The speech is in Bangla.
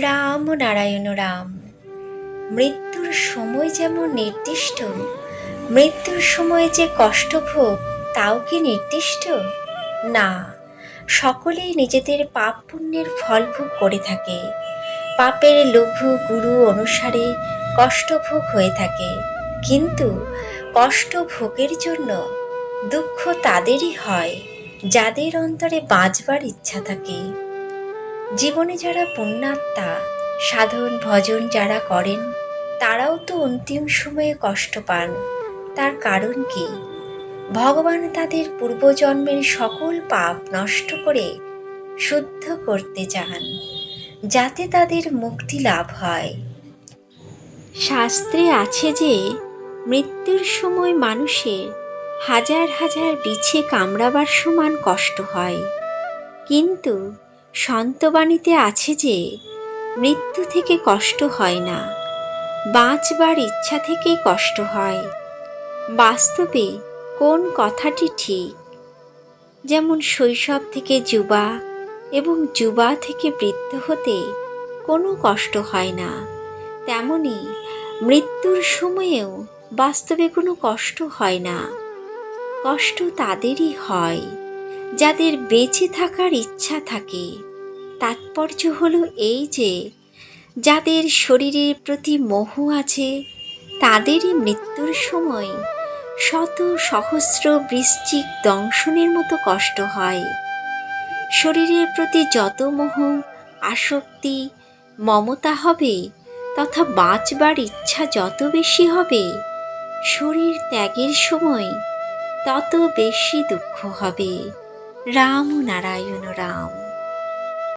রাম নারায়ণ রাম। মৃত্যুর সময় যেমন নির্দিষ্ট, মৃত্যুর সময় যে কষ্টভোগ তাও কি নির্দিষ্ট? না। সকলেই নিজেদের পাপ পুণ্যের ফল ভোগ করে থাকে। পাপের লঘু গুরু অনুসারে কষ্টভোগ হয়ে থাকে। কিন্তু কষ্ট ভোগের জন্য দুঃখ তাদেরই হয়, যাদের অন্তরে বাঁচবার ইচ্ছা থাকে। জীবনে যারা পুণ্যাত্মা, সাধন, ভজন যারা করেন, তারাও তো অন্তিম সময়ে কষ্ট পান। তার কারণ কি? ভগবান তাদের পূর্বজন্মের সকল পাপ নষ্ট করে শুদ্ধ করতে চান, যাতে তাদের মুক্তি লাভ হয়। শাস্ত্রে আছে যে, মৃত্যুর সময় মানুষের হাজার হাজার বিছে কামড়াবার সমান কষ্ট হয়। কিন্তু সন্তবাণীতে আছে যে, মৃত্যু থেকে কষ্ট হয় না, বাঁচবার ইচ্ছা থেকেই কষ্ট হয়। বাস্তবে কোন কথাটি ঠিক? যেমন শৈশব থেকে যুবা এবং যুবা থেকে বৃদ্ধ হতে কোনো কষ্ট হয় না, তেমনি মৃত্যুর সময়েও বাস্তবে কোনো কষ্ট হয় না। কষ্ট তাদেরই হয়। যাদের বেঁচে থাকার ইচ্ছা থাকে। তাৎপর্য হলো এই যে, যাদের শরীরের প্রতি মোহ আছে, তাদেরই মৃত্যুর সময় শত সহস্র বৃশ্চিক দংশনের মতো কষ্ট হয়। শরীরের প্রতি যত মোহ, আসক্তি, মমতা হবে, তথা বাঁচবার ইচ্ছা যত বেশি হবে, শরীর ত্যাগের সময় তত বেশি দুঃখ হবে। রাম নারায়ণ রাম।